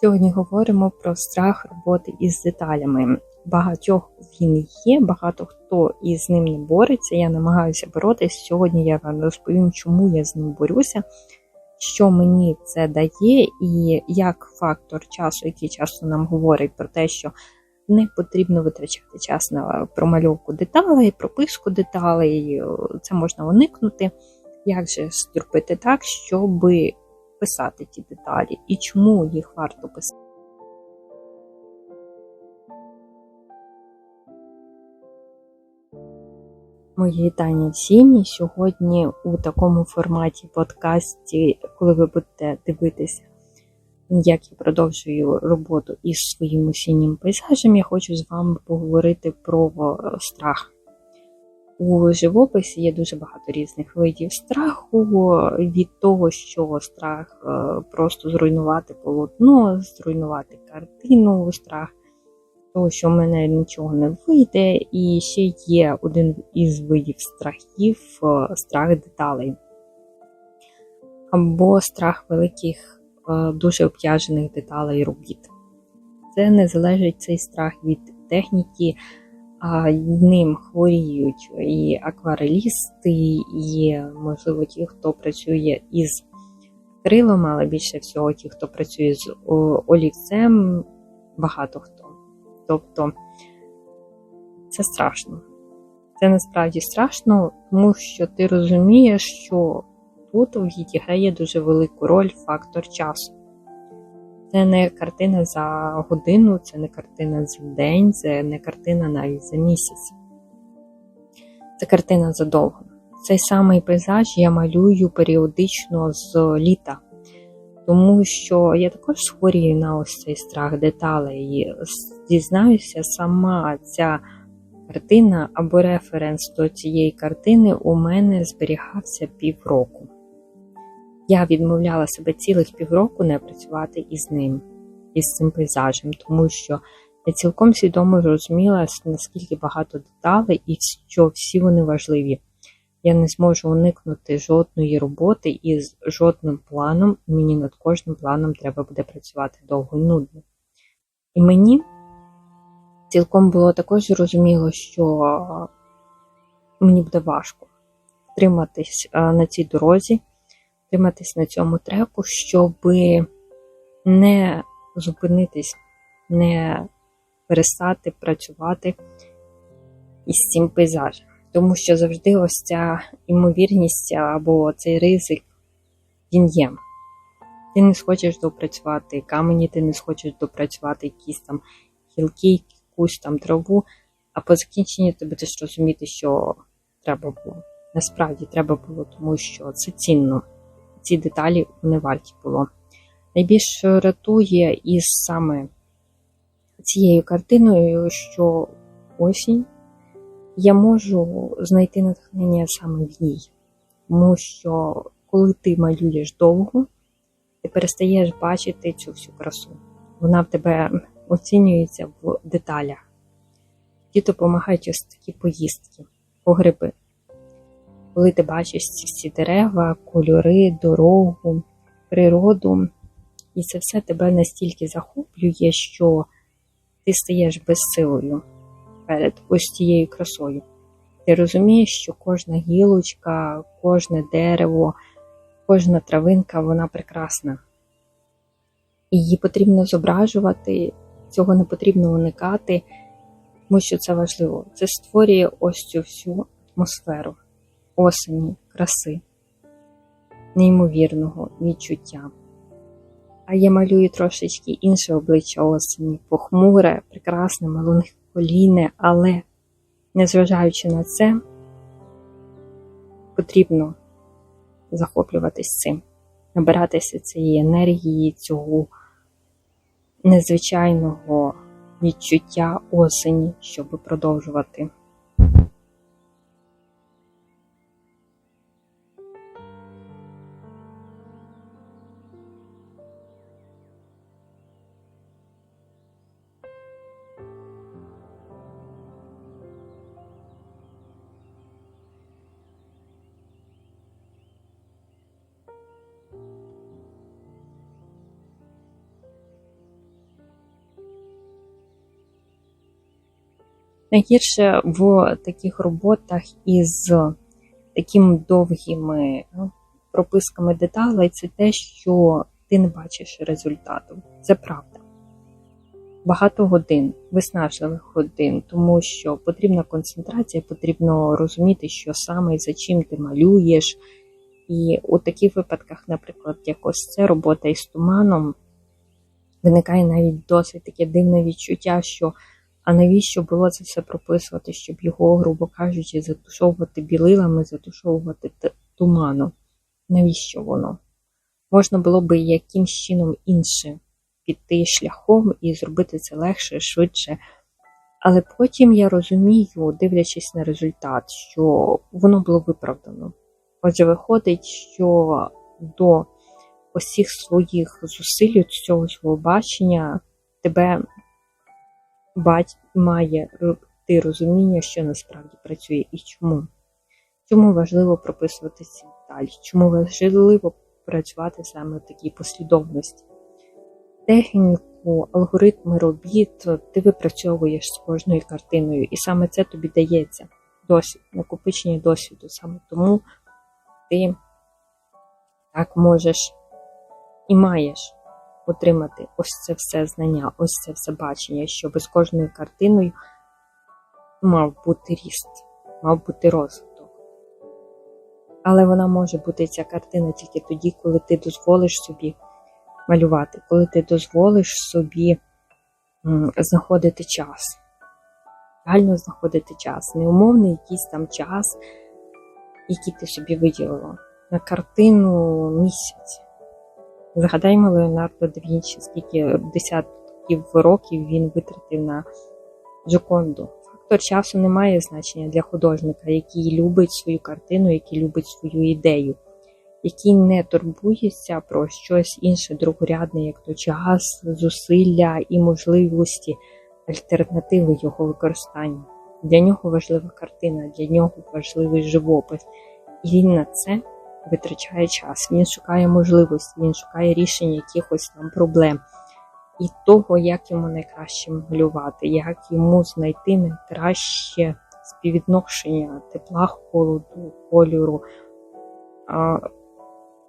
Сьогодні говоримо про страх роботи із деталями. Багатьох він є, багато хто із ним не бореться. Я намагаюся боротися. Сьогодні я вам розповім, чому я з ним борюся, що мені це дає, і як фактор часу, який часто нам говорить про те, що не потрібно витрачати час на промальовку деталей, прописку деталей, це можна уникнути. Як же зробити так, щоби писати ті деталі і чому їх варто писати. Мої вітання всім. І сьогодні у такому форматі подкасті, коли ви будете дивитися, як я продовжую роботу із своїм осіннім пейзажем, я хочу з вами поговорити про страх. У живописі є дуже багато різних видів страху, від того, що страх е, просто зруйнувати полотно, зруйнувати картину, страх того, що в мене нічого не вийде, і ще є один із видів страхів е, страх деталей. Або страх великих, е, дуже обтяжених деталей робіт. Це не залежить цей страх від техніки ним хворіють і акварелісти, і, можливо, ті, хто працює із крилом, але більше всього ті, хто працює з олівцем, багато хто. Тобто це страшно. Це насправді страшно, тому що ти розумієш, що тут відіграє дуже велику роль фактор часу. Це не картина за годину, це не картина за день, це не картина навіть за місяць. Це картина задовго. Цей самий пейзаж я малюю періодично з літа, тому що я також схворію на ось цей страх деталей. І дізнаюся, сама ця картина або референс до цієї картини у мене зберігався півроку. Я відмовляла себе цілих півроку не працювати із ним, із цим пейзажем, тому що я цілком свідомо розуміла, наскільки багато деталей і що всі вони важливі. Я не зможу уникнути жодної роботи і з жодним планом, мені над кожним планом треба буде працювати довго і нудно. І мені цілком було також зрозуміло, що мені буде важко триматись на цій дорозі триматись на цьому треку, щоб не зупинитись, не перестати працювати із цим пейзажем. Тому що завжди ось ця імовірність або цей ризик, він є. Ти не схочеш допрацювати камені, ти не схочеш допрацювати якісь там гілки, якусь там траву, а по закінченні ти будеш розуміти, що треба було. Насправді треба було, тому що це цінно ці деталі не варті було. Найбільш рятує із саме цією картиною, що осінь я можу знайти натхнення саме в ній. Тому що, коли ти малюєш довго, ти перестаєш бачити цю всю красу. Вона в тебе оцінюється в деталях. Ті допомагають ось такі поїздки, погреби коли ти бачиш ці всі дерева, кольори, дорогу, природу, і це все тебе настільки захоплює, що ти стаєш безсилою перед ось цією красою. Ти розумієш, що кожна гілочка, кожне дерево, кожна травинка вона прекрасна. Її потрібно зображувати, цього не потрібно уникати, тому що це важливо. Це створює ось цю всю атмосферу осені, краси, неймовірного відчуття. А я малюю трошечки інше обличчя осені, похмуре, прекрасне, меланхолійне, але, незважаючи на це, потрібно захоплюватись цим, набиратися цієї енергії, цього незвичайного відчуття осені, щоб продовжувати. Найгірше в таких роботах із такими довгими ну, прописками деталей це те, що ти не бачиш результату. Це правда. Багато годин, виснажливих годин, тому що потрібна концентрація, потрібно розуміти, що саме і за чим ти малюєш. І у таких випадках, наприклад, як ось це робота із туманом, виникає навіть досить таке дивне відчуття, що а навіщо було це все прописувати, щоб його, грубо кажучи, затушовувати білилами, затушовувати туманом? Навіщо воно? Можна було би якимсь чином іншим піти шляхом і зробити це легше, швидше. Але потім я розумію, дивлячись на результат, що воно було виправдано. Отже, виходить, що до усіх своїх зусиль, цього свого бачення, тебе бать має ти розуміння, що насправді працює і чому. Чому важливо прописувати ці деталі? Чому важливо працювати саме в такій послідовності? Техніку, алгоритми робіт ти випрацьовуєш з кожною картиною, і саме це тобі дається досвід, накопичення досвіду. Саме тому ти так можеш і маєш отримати ось це все знання, ось це все бачення, щоб з кожною картиною мав бути ріст, мав бути розвиток. Але вона може бути ця картина тільки тоді, коли ти дозволиш собі малювати, коли ти дозволиш собі знаходити час. Реально знаходити час, неумовний якийсь там час, який ти собі виділила на картину місяць. Згадаймо Леонардо да Вінчі, скільки десятків років він витратив на Джоконду. Фактор часу не має значення для художника, який любить свою картину, який любить свою ідею, який не турбується про щось інше другорядне, як то час, зусилля і можливості, альтернативи його використання. Для нього важлива картина, для нього важливий живопис. І він на це витрачає час, він шукає можливості, він шукає рішення якихось там проблем і того, як йому найкраще малювати, як йому знайти найкраще співвідношення тепла, холоду, кольору,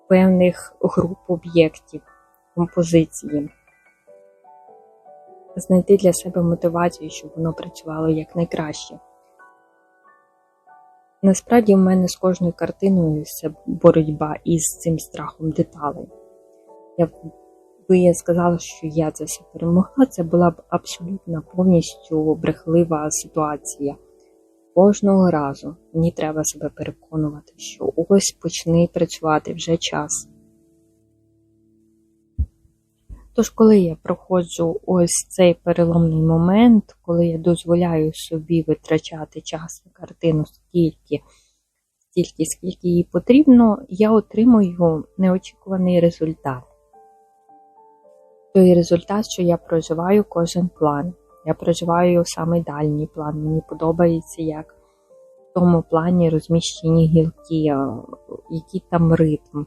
певних груп об'єктів, композиції. Знайти для себе мотивацію, щоб воно працювало якнайкраще. Насправді в мене з кожною картиною це боротьба із цим страхом деталей. Якби я сказала, що я це все перемогла, це була б абсолютно повністю брехлива ситуація. Кожного разу мені треба себе переконувати, що ось почни працювати вже час. Тож, коли я проходжу ось цей переломний момент, коли я дозволяю собі витрачати час на картину стільки, стільки, скільки їй потрібно, я отримую неочікуваний результат. Той результат, що я проживаю кожен план. Я проживаю саме дальній план. Мені подобається, як в тому плані розміщені гілки, який там ритм.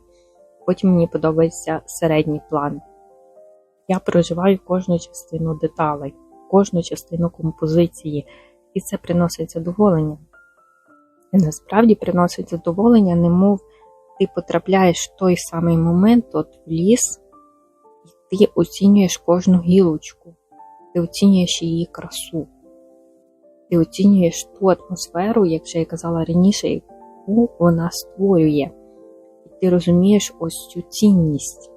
Потім мені подобається середній план. Я проживаю кожну частину деталей, кожну частину композиції, і це приносить задоволення. І насправді приносить задоволення, немов ти потрапляєш в той самий момент от в ліс, і ти оцінюєш кожну гілочку, ти оцінюєш її красу, ти оцінюєш ту атмосферу, як вже я казала раніше, яку вона створює. І ти розумієш ось цю цінність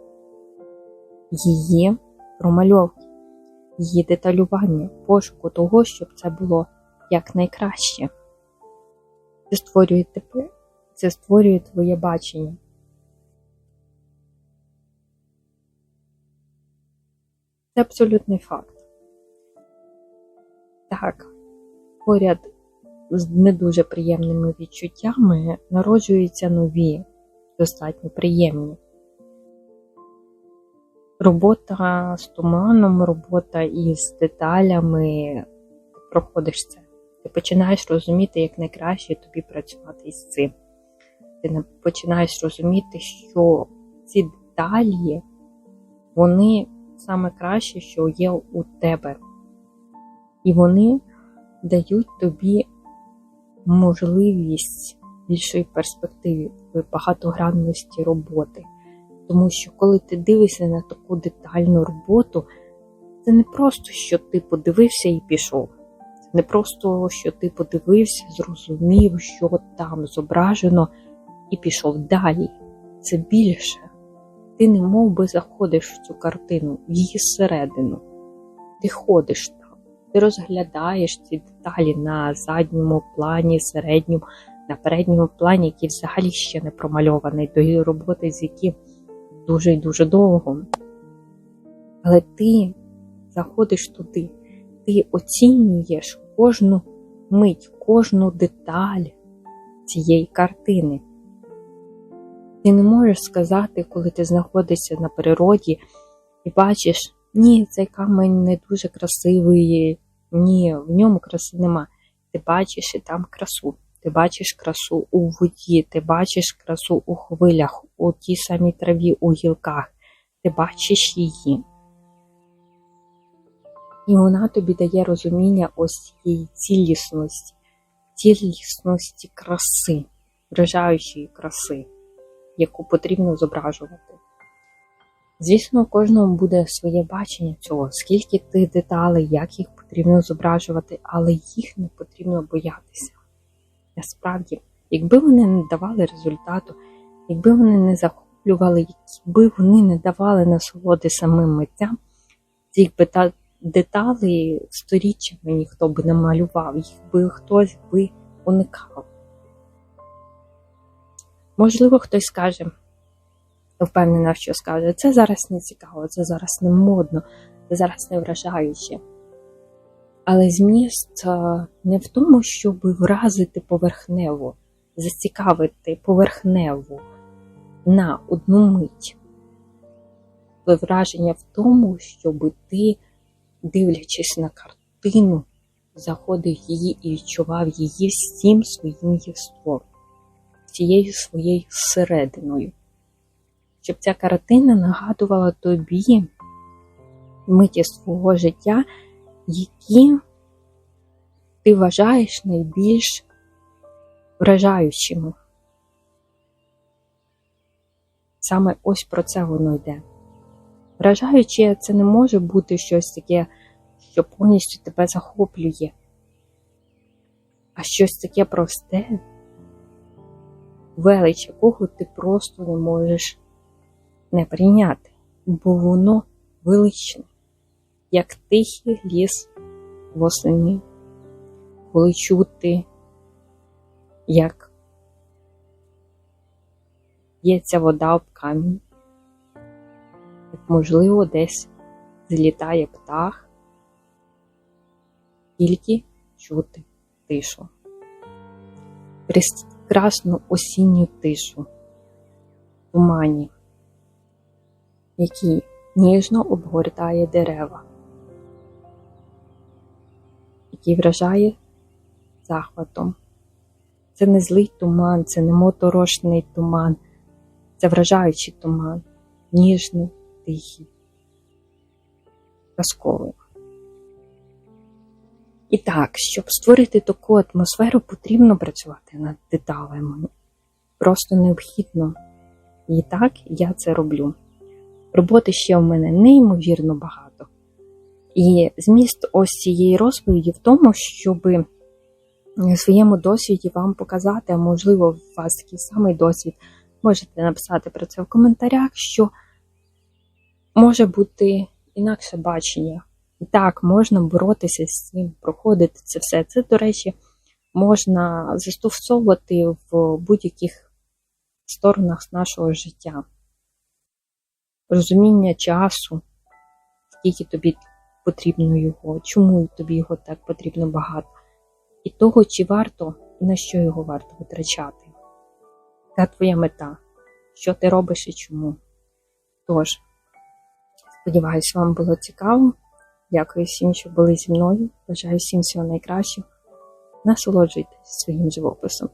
її промальовки, її деталювання, пошуку того, щоб це було якнайкраще. Це створює тебе, це створює твоє бачення. Це абсолютний факт. Так, поряд з не дуже приємними відчуттями народжуються нові, достатньо приємні. Робота з туманом, робота із деталями, ти проходиш це. Ти починаєш розуміти, як найкраще тобі працювати із цим. Ти починаєш розуміти, що ці деталі, вони саме краще, що є у тебе. І вони дають тобі можливість більшої перспективи, багатогранності роботи. Тому що коли ти дивишся на таку детальну роботу, це не просто, що ти подивився і пішов. Це не просто, що ти подивився, зрозумів, що там зображено, і пішов далі. Це більше. Ти не мов би заходиш в цю картину, в її середину. Ти ходиш там, ти розглядаєш ці деталі на задньому плані, середньому, на передньому плані, який взагалі ще не промальований, до роботи, з яким дуже і дуже довго. Але ти заходиш туди, ти оцінюєш кожну мить, кожну деталь цієї картини. Ти не можеш сказати, коли ти знаходишся на природі і бачиш, ні, цей камень не дуже красивий, ні, в ньому краси нема. Ти бачиш і там красу. Ти бачиш красу у воді, ти бачиш красу у хвилях, у тій самій траві, у гілках. Ти бачиш її. І вона тобі дає розуміння ось цієї цілісності, цілісності краси, вражаючої краси, яку потрібно зображувати. Звісно, у кожному буде своє бачення цього, скільки тих деталей, як їх потрібно зображувати, але їх не потрібно боятися. Насправді, якби вони не давали результату, якби вони не захоплювали, якби вони не давали насолоди самим митцям, цих бета- деталей сторіччями ніхто би не малював, їх би хтось би уникав. Можливо, хтось скаже, впевнена, що скаже, це зараз не цікаво, це зараз не модно, це зараз не вражаюче. Але зміст е, не в тому, щоб вразити поверхнево, зацікавити поверхнево на одну мить. Враження в тому, щоб ти, дивлячись на картину, заходив її і відчував її всім своїм єством, всією своєю серединою. Щоб ця картина нагадувала тобі миті свого життя, які ти вважаєш найбільш вражаючими. Саме ось про це воно йде. Вражаюче це не може бути щось таке, що повністю тебе захоплює, а щось таке просте, велич якого ти просто не можеш не прийняти, бо воно величне як тихий ліс восені, коли чути, як б'ється вода об камінь, як, можливо, десь злітає птах, тільки чути тишу, прекрасну осінню тишу, в тумані, який ніжно обгортає дерева який вражає захватом. Це не злий туман, це не моторошний туман, це вражаючий туман, ніжний, тихий, казковий. І так, щоб створити таку атмосферу, потрібно працювати над деталями. Просто необхідно. І так я це роблю. Роботи ще в мене неймовірно багато. І зміст ось цієї розповіді в тому, щоб в своєму досвіді вам показати, а можливо, у вас такий самий досвід, можете написати про це в коментарях, що може бути інакше бачення. І так, можна боротися з цим, проходити це все. Це, до речі, можна застосовувати в будь-яких сторонах нашого життя. Розуміння часу, скільки тобі потрібно його, чому тобі його так потрібно багато, і того, чи варто і на що його варто витрачати. Яка твоя мета, що ти робиш і чому. Тож, сподіваюся, вам було цікаво. Дякую всім, що були зі мною. Бажаю всім всього найкращого. Насолоджуйтесь своїм живописом.